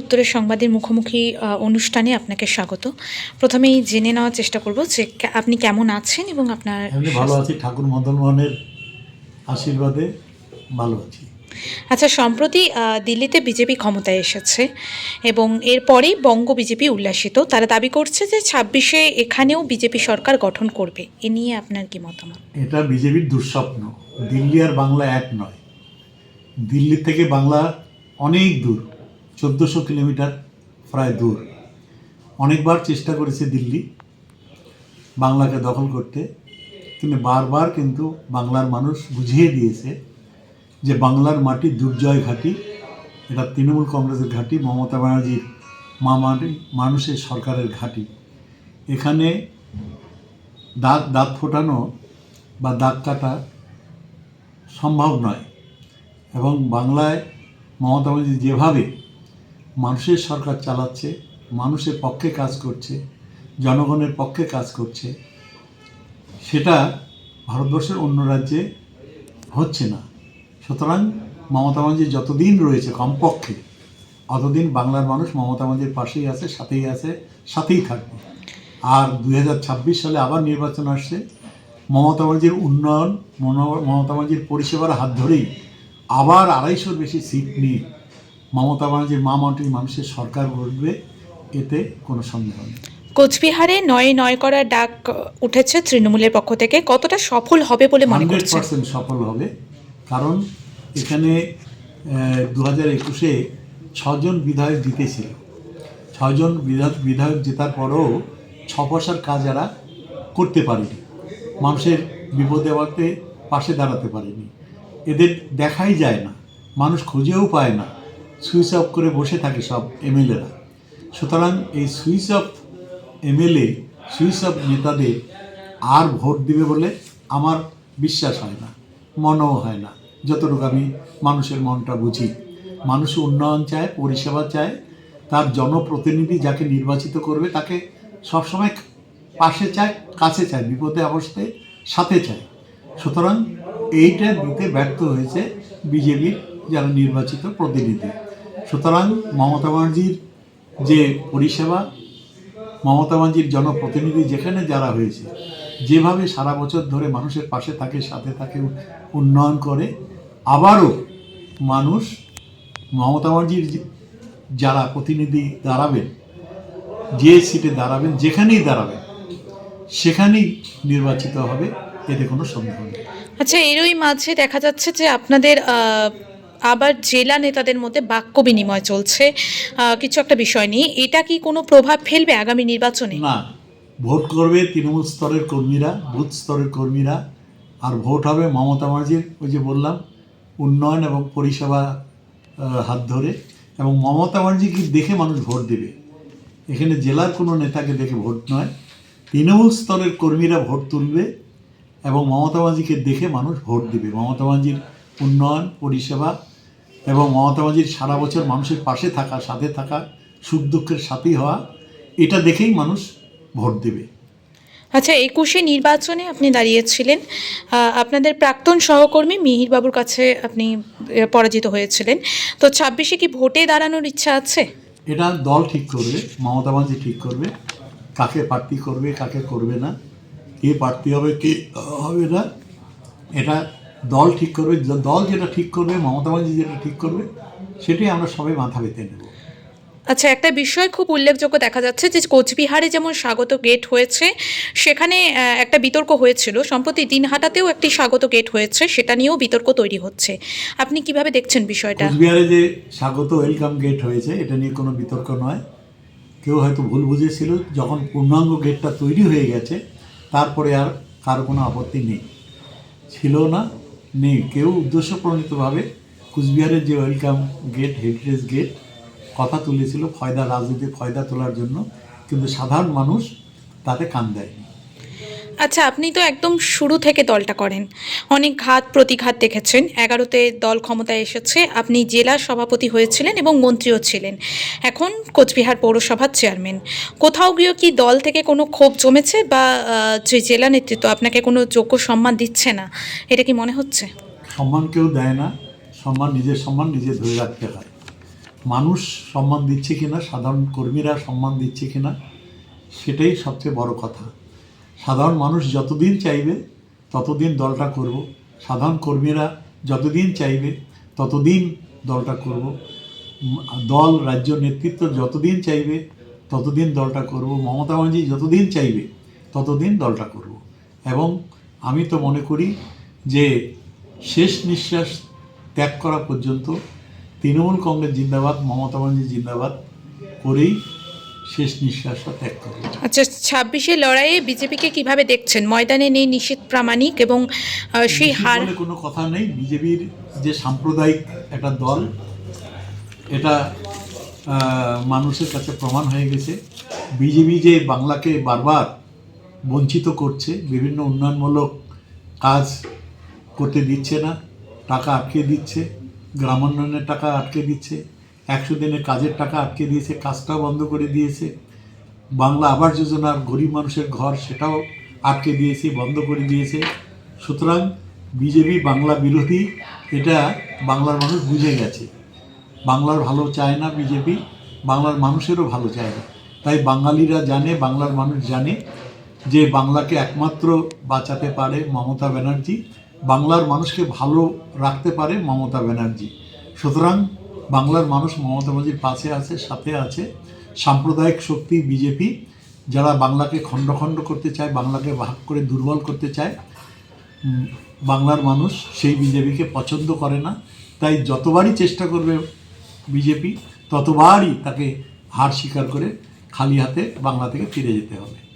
উত্তরের সংবাদের মুখোমুখি অনুষ্ঠানে আপনাকে স্বাগত। প্রথমেই জেনে নেওয়ার চেষ্টা করব যে আপনি কেমন আছেন এবং আপনার ভালো আছি ঠাকুর মদন মোহনের আশীর্বাদে ভালো আছি। আচ্ছা সম্প্রতি দিল্লিতে বিজেপি ক্ষমতায় এসেছে এবং এরপরেই বঙ্গ বিজেপি উল্লাসিত। তারা দাবি করছে যে ছাব্বিশে এখানেও বিজেপি সরকার গঠন করবে। এ নিয়ে আপনার কি মতামত? এটা বিজেপির দুঃস্বপ্ন। দিল্লি আর বাংলা এক নয়। দিল্লি থেকে বাংলা অনেক দূর। চোদ্দোশো কিলোমিটার প্রায় দূর। অনেকবার চেষ্টা করেছে দিল্লি, বাংলাকে দখল করতে, কিন্তু বারবার কিন্তু বাংলার মানুষ বুঝিয়ে দিয়েছে যে বাংলার মাটি দুর্জয় ঘাঁটি। এটা তৃণমূল কংগ্রেসের ঘাঁটি, মমতা ব্যানার্জির মা মাটি মানুষের সরকারের ঘাঁটি। এখানে দাঁত দাঁত ফোটানো বা দাগ কাটা সম্ভব নয়। এবং বাংলায় মমতা ব্যানার্জি যেভাবে মানুষের সরকার চালাচ্ছে, মানুষের পক্ষে কাজ করছে, জনগণের পক্ষে কাজ করছে, সেটা ভারতবর্ষের অন্য রাজ্যে হচ্ছে না। সুতরাং মমতা ব্যানার্জি যতদিন রয়েছে কমপক্ষে, অতদিন বাংলার মানুষ মমতা ব্যানার্জির পাশেই আছে, সাথেই আছে, সাথেই থাকবে। আর দু হাজার ছাব্বিশ সালে আবার নির্বাচন আসছে, মমতা ব্যানার্জির উন্নয়ন মমতা ব্যানার্জির পরিষেবার হাত ধরেই আবার আড়াইশোর বেশি সিট নিয়ে মমতা ব্যানার্জির মা মাটির মানুষের সরকার গড়বে এতে কোনো সন্দেহ নেই। কোচবিহারে নয় নয় করার ডাক উঠেছে তৃণমূলের পক্ষ থেকে। কতটা সফল হবে বলে মনে পার্সেন্ট সফল হবে কারণ এখানে দু হাজার একুশে ছজন বিধায়ক জিতেছিল। ছজন বিধায়ক বিধায়ক জেতার পরেও ছ পয়সার কাজ এরা করতে পারেনি। মানুষের বিপদে আপদে পাশে দাঁড়াতে পারেনি। এদের দেখাই যায় না। মানুষ খুঁজেও পায় না। সুইচ অফ করে বসে থাকে সব এমএলএরা। সুতরাং এই switch off MLA, switch off নেতাদের আর ভোট দিবে বলে আমার বিশ্বাস হয় না, মনও হয় না। যতটুকু আমি মানুষের মনটা বুঝি, মানুষ উন্নয়ন চায়, পরিষেবা চায়, তার জনপ্রতিনিধি যাকে নির্বাচিত করবে তাকে সবসময় পাশে চায়, কাছে চায়, বিপদে অবস্থায় সাথে চায়। সুতরাং এইটা দিতে ব্যর্থ হয়েছে বিজেপির যারা নির্বাচিত প্রতিনিধি। সুতরাং মমতা ব্যানার্জির যে পরিষেবা, মমতা ব্যানার্জির জনপ্রতিনিধি যেখানে যারা হয়েছে, যেভাবে সারা বছর ধরে মানুষের পাশে থাকে, সাথে থাকে, উন্নয়ন করে, আবারও মানুষ মমতা ব্যানার্জির যারা প্রতিনিধি দাঁড়াবেন, যে সিটে দাঁড়াবেন, যেখানেই দাঁড়াবেন, সেখানেই নির্বাচিত হবে, এতে কোনো সন্দেহ নেই। আচ্ছা এরই মাঝে দেখা যাচ্ছে যে আপনাদের আবার জেলা নেতাদের মধ্যে বাক্য বিনিময় চলছে। কিছু একটা বিষয় নিয়ে। এটা কি কোনো প্রভাব ফেলবে আগামী নির্বাচনে? না। ভোট করবে তৃণমূল স্তরের কর্মীরা, বুথ স্তরের কর্মীরা, আর ভোট হবে মমতা ব্যানার্জির ওই যে বললাম, উন্নয়ন এবং পরিষেবা হাত ধরে। এবং মমতা ব্যানার্জিকে দেখে মানুষ ভোট দেবে? এখানে জেলার কোনো নেতাকে দেখে ভোট নয়। তৃণমূল স্তরের কর্মীরা ভোট তুলবে এবং মমতা ব্যানার্জিকে দেখে মানুষ ভোট দেবে। মমতা ব্যানার্জির উন্নয়ন, পরিষেবা এবং মমতা ব্যানার্জির সারা বছর মানুষের পাশে থাকা সাথে থাকা সুখ দুঃখের সাথী হওয়া এটা দেখেই মানুষ ভোট দেবে। আচ্ছা একুশে নির্বাচনে আপনি দাঁড়িয়েছিলেন। আপনাদের প্রাক্তন সহকর্মী মিহিরবাবুর কাছে আপনি পরাজিত হয়েছিলেন। তো ছাব্বিশে কি ভোটে দাঁড়ানোর ইচ্ছা আছে? এটা দল ঠিক করবে মমতা ব্যানার্জি ঠিক করবে। কাকে প্রার্থী করবে কাকে করবে না কে প্রার্থী হবে কে হবে না এটা দল ঠিক করবে দল যেটা ঠিক করবে মমতা ব্যানার্জি যেটা ঠিক করবে সেটাই আমরা সবাই মাথা পেতে নেব। আচ্ছা একটা বিষয় খুব উল্লেখযোগ্য দেখা যাচ্ছে যে কোচবিহারে যেমন স্বাগত গেট হয়েছে সেখানে একটা বিতর্ক হয়েছিল। সম্প্রতি দিনহাটাতেও একটি স্বাগত গেট হয়েছে সেটা নিয়েও বিতর্ক তৈরি হচ্ছে। আপনি কীভাবে দেখছেন বিষয়টা? কোচবিহারে যে স্বাগত ওয়েলকাম গেট হয়েছে এটা নিয়ে কোনো বিতর্ক নয়। কেউ হয়তো ভুল বুঝেছিল যখন পূর্ণাঙ্গ গেটটা তৈরি হয়ে গেছে তারপরে আর কারও কোনো আপত্তি নেই। ছিল না নেই। কেউ উদ্দেশ্যপ্রণীতভাবে কুচবিহারের যে ওয়েলকাম গেট, হেরিটেজ গেট, কথা তুলেছিল ফয়দা রাজনীতি ফয়দা তোলার জন্য। কিন্তু সাধারণ মানুষ তাতে কান দেয়নি। আচ্ছা আপনি তো একদম শুরু থেকে দলটা করেন। অনেক ঘাত প্রতিঘাত দেখেছেন। এগারোতে দল ক্ষমতায় এসেছে। আপনি জেলা সভাপতি হয়েছিলেন এবং মন্ত্রীও ছিলেন। এখন কোচবিহার পৌরসভার চেয়ারম্যান। কোথাও গিয়েও কি দল থেকে কোনো ক্ষোভ জমেছে বা যে জেলা নেতৃত্ব আপনাকে কোনো যোগ্য সম্মান দিচ্ছে না? এটা কি মনে হচ্ছে? সম্মান কেউ দেয় না। সম্মান নিজের সম্মান নিজে ধরে রাখতে হয়। মানুষ সম্মান দিচ্ছে কিনা, সাধারণ কর্মীরা সম্মান দিচ্ছে কিনা, সেটাই সবচেয়ে বড় কথা। সাধারণ মানুষ যতদিন চাইবে, ততদিন দলটা করব। সাধারণ কর্মীরা যতদিন চাইবে, ততদিন দলটা করব। দল, রাজ্য নেতৃত্ব যতদিন চাইবে, ততদিন দলটা করব। মমতা ব্যানার্জি যতদিন চাইবে, ততদিন দলটা করব। এবং আমি তো মনে করি যে শেষ নিঃশ্বাস ত্যাগ করা পর্যন্ত তৃণমূল কংগ্রেস জিন্দাবাদ, মমতা ব্যানার্জি জিন্দাবাদ করেই শেষ নিঃশ্বাসটা ত্যাগ করব আচ্ছা ছাব্বিশে লড়াইয়ে বিজেপিকে কীভাবে দেখছেন? ময়দানে নেই নিশ্চিত প্রামাণিক এবং সেই হার কোনো কথা নেই। বিজেপির যে সাম্প্রদায়িক একটা দল এটা মানুষের কাছে প্রমাণ হয়ে গেছে। বিজেপি যে বাংলাকে বারবার বঞ্চিত করছে বিভিন্ন উন্নয়নমূলক কাজ করতে দিচ্ছে না টাকা আটকে দিচ্ছে গ্রামোন্নয়নের টাকা আটকে দিচ্ছে একশো দিনের কাজের টাকা আটকে দিয়েছে, কাজটাও বন্ধ করে দিয়েছে। বাংলা আবাস যোজনার গরিব মানুষের ঘর সেটাও আটকে দিয়েছে, বন্ধ করে দিয়েছে। সুতরাং বিজেপি বাংলা বিরোধী, এটা বাংলার মানুষ বুঝে গেছে। বাংলার ভালো চায় না বিজেপি, বাংলার মানুষেরও ভালো চায় না। তাই বাঙালিরা জানে, বাংলার মানুষ জানে যে বাংলাকে একমাত্র বাঁচাতে পারে মমতা ব্যানার্জি, বাংলার মানুষকে ভালো রাখতে পারে মমতা ব্যানার্জি। সুতরাং বাংলার মানুষ মমতা ব্যানার্জির পাশে আছে, সাথে আছে। সাম্প্রদায়িক শক্তি বিজেপি, যারা বাংলাকে খণ্ড খণ্ড করতে চায়, বাংলাকে ভাগ করে দুর্বল করতে চায় বাংলার মানুষ সেই বিজেপিকে পছন্দ করে না। তাই যতবারই চেষ্টা করবে বিজেপি, ততবারই তাকে হার স্বীকার করে খালি হাতে বাংলা থেকে ফিরে যেতে হবে।